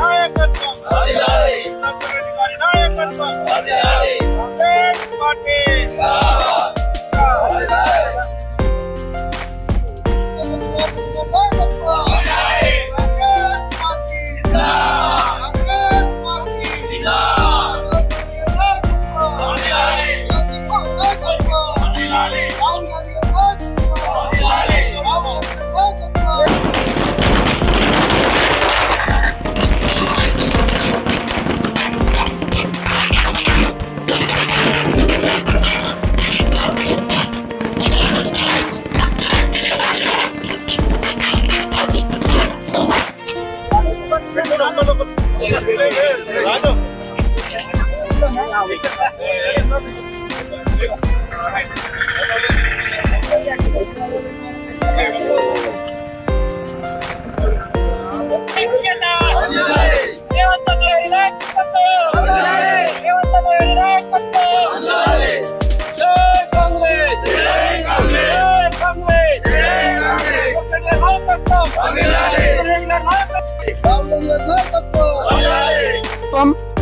నాయకత్వం.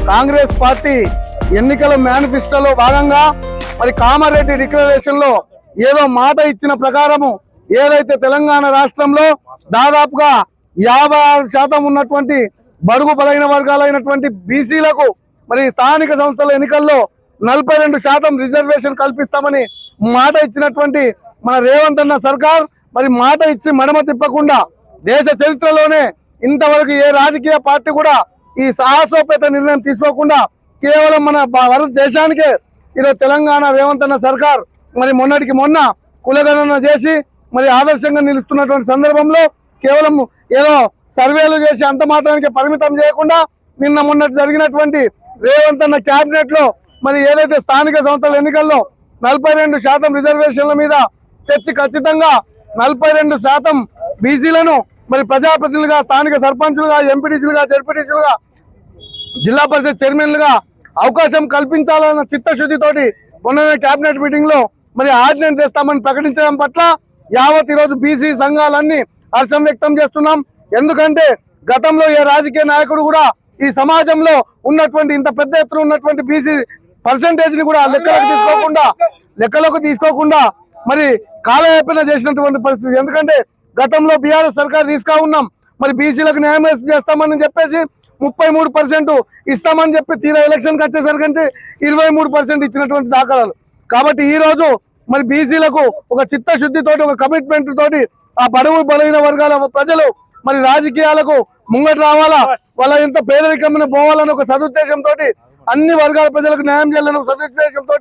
కాంగ్రెస్ పార్టీ ఎన్నికల మేనిఫెస్టోలో భాగంగా మరి కామారెడ్డి డిక్లరేషన్లో ఏదో మాట ఇచ్చిన ప్రకారము ఏదైతే తెలంగాణ రాష్ట్రంలో దాదాపుగా యాభై ఆరు శాతం ఉన్నటువంటి బడుగు బలైన వర్గాలైనటువంటి బీసీలకు మరి స్థానిక సంస్థల ఎన్నికల్లో నలభై రెండు శాతం రిజర్వేషన్ కల్పిస్తామని మాట ఇచ్చినటువంటి మన రేవంత్ అన్న సర్కార్ మరి మాట ఇచ్చి మడమ తిప్పకుండా దేశ చరిత్రలోనే ఇంతవరకు ఏ రాజకీయ పార్టీ కూడా ఈ సాహసోపేత నిర్ణయం తీసుకోకుండా కేవలం మన భారత దేశానికే ఈరోజు తెలంగాణ రేవంత్ అన్న సర్కార్ మరి మొన్నటికి మొన్న కులగణన చేసి మరి ఆదర్శంగా నిలుస్తున్నటువంటి సందర్భంలో కేవలం ఏదో సర్వేలు చేసి అంత మాత్రానికి పరిమితం చేయకుండా నిన్న మొన్నటి జరిగినటువంటి రేవంత్ అన్న క్యాబినెట్లో మరి ఏదైతే స్థానిక సంస్థల ఎన్నికల్లో నలభై రెండు శాతం రిజర్వేషన్ల మీద తెచ్చి ఖచ్చితంగా నలభై రెండు శాతం బీసీలను మరి ప్రజాప్రతినిధులుగా స్థానిక సర్పంచులుగా ఎంపీటీసీలుగా జడ్పీటీసీలుగా జిల్లా పరిషత్ చైర్మన్లుగా అవకాశం కల్పించాలన్న చిత్తశుద్ధితోటి మొన్న కేబినెట్ మీటింగ్లో మరి ఆర్డినెన్స్ తెస్తామని ప్రకటించడం పట్ల యావత్ ఈరోజు బీసీ సంఘాలన్నీ హర్షం వ్యక్తం చేస్తున్నాం. ఎందుకంటే గతంలో ఏ రాజకీయ నాయకుడు కూడా ఈ సమాజంలో ఉన్నటువంటి ఇంత పెద్ద ఎత్తున ఉన్నటువంటి బీసీ పర్సంటేజ్ని కూడా లెక్కలోకి తీసుకోకుండా లెక్కలోకి తీసుకోకుండా మరి కాలయాపన చేసినటువంటి పరిస్థితి. ఎందుకంటే గతంలో బీఆర్ఎస్ సర్కార్ తీసుకా ఉన్నాం. మరి బీసీలకు న్యాయం చేస్తామని చెప్పేసి ముప్పై మూడు పర్సెంట్ ఇస్తామని చెప్పి తీరా ఎలక్షన్కి వచ్చేసరికంటే ఇరవై మూడు పర్సెంట్ ఇచ్చినటువంటి దాఖలాలు. కాబట్టి ఈ రోజు మరి బీసీలకు ఒక చిత్తశుద్ధితోటి ఒక కమిట్మెంట్ తోటి ఆ బడుగు బలైన వర్గాల ప్రజలు మరి రాజకీయాలకు ముంగట రావాలా? వాళ్ళ ఎంత పేదరికమైన పోవాలని ఒక సదుద్దేశంతో అన్ని వర్గాల ప్రజలకు న్యాయం చేయాలని ఒక సదుద్దేశంతో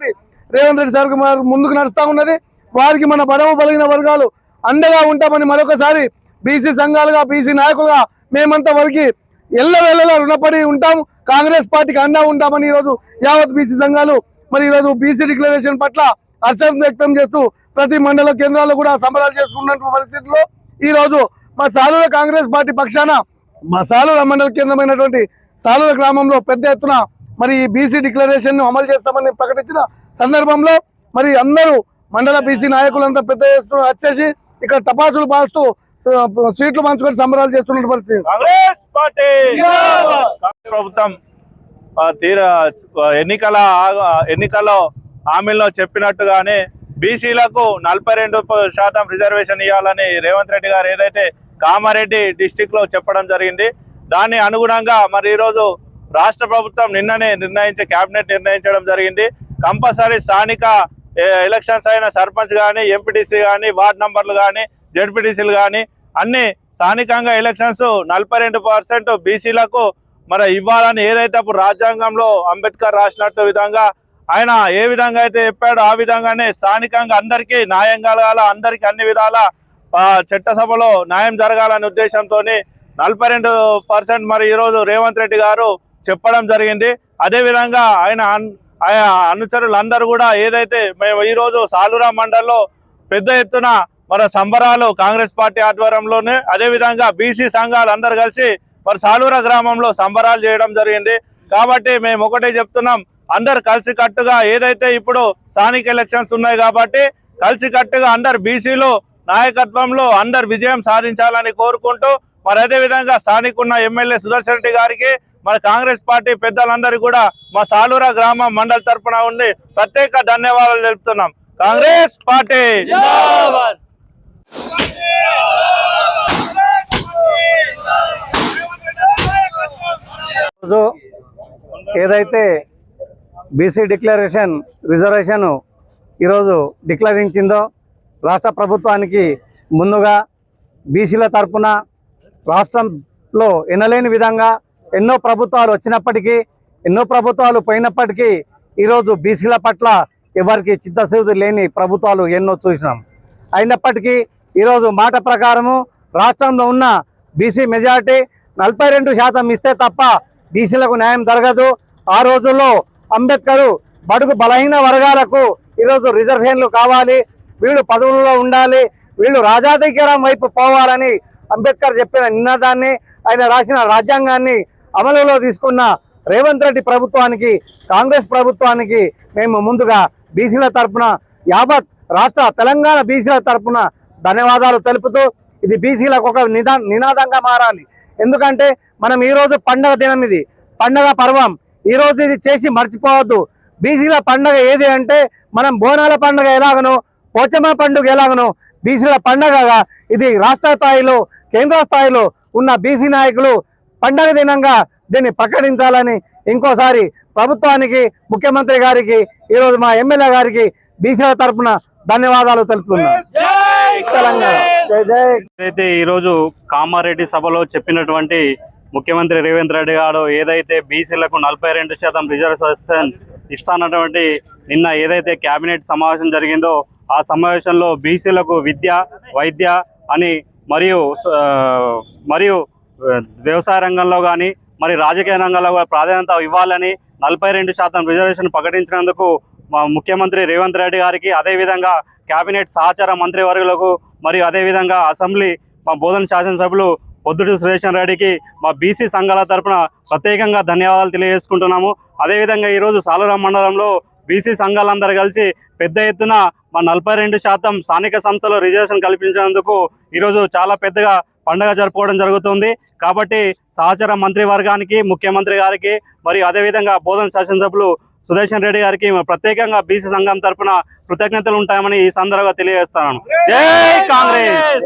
రేవంత్ రెడ్డి సార్ ముందుకు నడుస్తా ఉన్నది. వారికి మన బలము బలిగిన వర్గాలు అండగా ఉంటామని మరొకసారి బీసీ సంఘాలుగా బీసీ నాయకులుగా మేమంతా వారికి ఎల్లవేళలా రుణపడి ఉంటాం. కాంగ్రెస్ పార్టీకి అండా ఉంటామని ఈరోజు యావత్ బీసీ సంఘాలు మరి ఈరోజు బీసీ డిక్లరేషన్ పట్ల హర్షం వ్యక్తం చేస్తూ ప్రతి మండల కేంద్రాల్లో కూడా సంబరాలు చేసుకున్నటువంటి పరిస్థితుల్లో ఈ రోజు మా సాలూర కాంగ్రెస్ పార్టీ పక్షాన మా సాలూర మండల కేంద్రమైనటువంటి సాలూర గ్రామంలో పెద్ద ఎత్తున మరి ఈ బీసీ డిక్లరేషన్ను అమలు చేస్తామని ప్రకటించిన సందర్భంలో మరి అందరూ మండల బీసీ నాయకులంతా పెద్ద ఎత్తున వచ్చేసి ఇక్కడ టపాసులు పాస్తూ ఆ, సీట్లు పంచుకొని సంబరాలు చేస్తున్న పరిస్థితి. ప్రభుత్వం ఆ, తీర ఎన్నికల ఎన్నికల్లో హామీల్లో చెప్పినట్టుగానే బీసీలకు నలభై రెండు శాతం రిజర్వేషన్ ఇవ్వాలని రేవంత్ రెడ్డి గారు ఏదైతే కామారెడ్డి డిస్టిక్లో చెప్పడం జరిగింది దాని అనుగుణంగా మరి ఈరోజు రాష్ట్ర ప్రభుత్వం నిన్ననే నిర్ణయించి కేబినెట్ నిర్ణయించడం జరిగింది. కంపల్సరీ స్థానిక ఎలక్షన్స్ అయిన సర్పంచ్ కానీ ఎంపీటీసీ కానీ వార్డ్ నంబర్లు కానీ జడ్పీటీసీలు కానీ అన్ని స్థానికంగా ఎలక్షన్స్ నలభై రెండు పర్సెంట్ బీసీలకు మరి ఇవ్వాలని ఏదైతే అప్పుడు రాజ్యాంగంలో అంబేద్కర్ రాసినట్టు విధంగా ఆయన ఏ విధంగా అయితే చెప్పాడో ఆ విధంగానే స్థానికంగా అందరికీ న్యాయం కలగాల అందరికీ అన్ని విధాల చట్టసభలో న్యాయం జరగాలనే ఉద్దేశంతో నలభై రెండు పర్సెంట్ మరి ఈరోజు రేవంత్ రెడ్డి గారు చెప్పడం జరిగింది. అదేవిధంగా ఆయన ఆయా అనుచరులు అనుచరులందరూ కూడా ఏదైతే మేము ఈరోజు సాలూరా మండల్లో పెద్ద ఎత్తున మన సంబరాలు కాంగ్రెస్ పార్టీ ఆధ్వర్యంలోనే అదే విధంగా బీసీ సంఘాలు అందరు కలిసి మరి సాలూరా గ్రామంలో సంబరాలు చేయడం జరిగింది. కాబట్టి మేము ఒకటే చెప్తున్నాం అందరు కలిసి కట్టుగా ఏదైతే ఇప్పుడు స్థానిక ఎలక్షన్స్ ఉన్నాయి కాబట్టి కలిసి కట్టుగా అందరు బీసీలు నాయకత్వంలో అందరు విజయం సాధించాలని కోరుకుంటూ మరి అదే విధంగా ఎమ్మెల్యే సుదర్శన్ రెడ్డి గారికి మరి కాంగ్రెస్ పార్టీ పెద్దలందరికీ కూడా మా సాలూరా గ్రామ మండల తరపున ఉండి ప్రత్యేక ధన్యవాదాలు తెలుపుతున్నాం. కాంగ్రెస్ పార్టీ! రోజు ఏదైతే బీసీ డిక్లరేషన్ రిజర్వేషన్ ఈరోజు డిక్లరించిందో రాష్ట్ర ప్రభుత్వానికి ముందుగా బీసీల తరపున రాష్ట్రంలో ఎనలేని విధంగా ఎన్నో ప్రభుత్వాలు వచ్చినప్పటికీ ఎన్నో ప్రభుత్వాలు పోయినప్పటికీ ఈరోజు బీసీల పట్ల ఎవరికి చిత్తశుద్ధి లేని ప్రభుత్వాలు ఎన్నో చూసినాం. అయినప్పటికీ ఈరోజు మాట ప్రకారము రాష్ట్రంలో ఉన్న బీసీ మెజార్టీ నలభై రెండు శాతం ఇస్తే తప్ప బీసీలకు న్యాయం జరగదు. ఆ రోజుల్లో అంబేద్కర్ బడుగు బలహీన వర్గాలకు ఈరోజు రిజర్వేషన్లు కావాలి వీళ్ళు పదవులలో ఉండాలి వీళ్ళు రాజాధికారం వైపు పోవాలని అంబేద్కర్ చెప్పిన నినాదాన్ని ఆయన రాసిన రాజ్యాంగాన్ని అమలులో తీసుకున్న రేవంత్ రెడ్డి ప్రభుత్వానికి కాంగ్రెస్ ప్రభుత్వానికి మేము ముందుగా బీసీల తరపున యావత్ రాష్ట్ర తెలంగాణ బీసీల తరపున ధన్యవాదాలు తెలుపుతూ ఇది బీసీలకు ఒక నిదా నినాదంగా మారాలి. ఎందుకంటే మనం ఈరోజు పండగ దినం ఇది. పండగ పర్వం. ఈ రోజు ఇది చేసి మర్చిపోవద్దు. బీసీల పండగ ఏది అంటే మనం బోనాల పండగ ఎలాగనో పోచమ్మ పండుగ ఎలాగనో బీసీల పండగగా ఇది రాష్ట్ర స్థాయిలో కేంద్ర స్థాయిలో ఉన్న బీసీ నాయకులు పండగ దినంగా దీన్ని ప్రకటించాలని ఇంకోసారి ప్రభుత్వానికి ముఖ్యమంత్రి గారికి ఈరోజు మా ఎమ్మెల్యే గారికి బీసీల తరపున ధన్యవాదాలు తెలుపుతున్నాం. తెలంగాణ. జై జై. ఏదైతే ఈరోజు కామారెడ్డి సభలో చెప్పినటువంటి ముఖ్యమంత్రి రేవంత్ రెడ్డి గారు ఏదైతే బీసీలకు నలభై రెండు శాతం రిజర్వేషన్ ఇస్తానటువంటి నిన్న ఏదైతే కేబినెట్ సమావేశం జరిగిందో ఆ సమావేశంలో బీసీలకు విద్య వైద్య అని మరియు మరియు వ్యవసాయ రంగంలో కానీ మరి రాజకీయ రంగంలో కూడా ప్రాధాన్యత ఇవ్వాలని నలభై రెండు శాతం రిజర్వేషన్ ప్రకటించినందుకు మా ముఖ్యమంత్రి రేవంత్ రెడ్డి గారికి అదేవిధంగా కేబినెట్ సహచార మంత్రివర్గులకు మరియు అదేవిధంగా అసెంబ్లీ మా బోధన శాసనసభ్యులు పొద్దుటి సురేషన్ రెడ్డికి మా బీసీ సంఘాల తరఫున ప్రత్యేకంగా ధన్యవాదాలు తెలియజేసుకుంటున్నాము. అదేవిధంగా ఈరోజు సాలూరా మండలంలో బీసీ సంఘాలందరూ కలిసి పెద్ద ఎత్తున మా నలభై రెండు శాతం స్థానిక సంస్థలో రిజర్వేషన్ కల్పించినందుకు ఈరోజు చాలా పెద్దగా పండగ జరుపుకోవడం జరుగుతుంది. కాబట్టి సహచర మంత్రి వర్గానికి ముఖ్యమంత్రి గారికి మరియు అదేవిధంగా బోధన శాసనసభ్యులు సుదర్శన్ రెడ్డి గారికి ప్రత్యేకంగా బీసీ సంఘం తరపున కృతజ్ఞతలు ఉంటాయని ఈ సందర్భంగా తెలియజేస్తున్నాను. జై కాంగ్రెస్!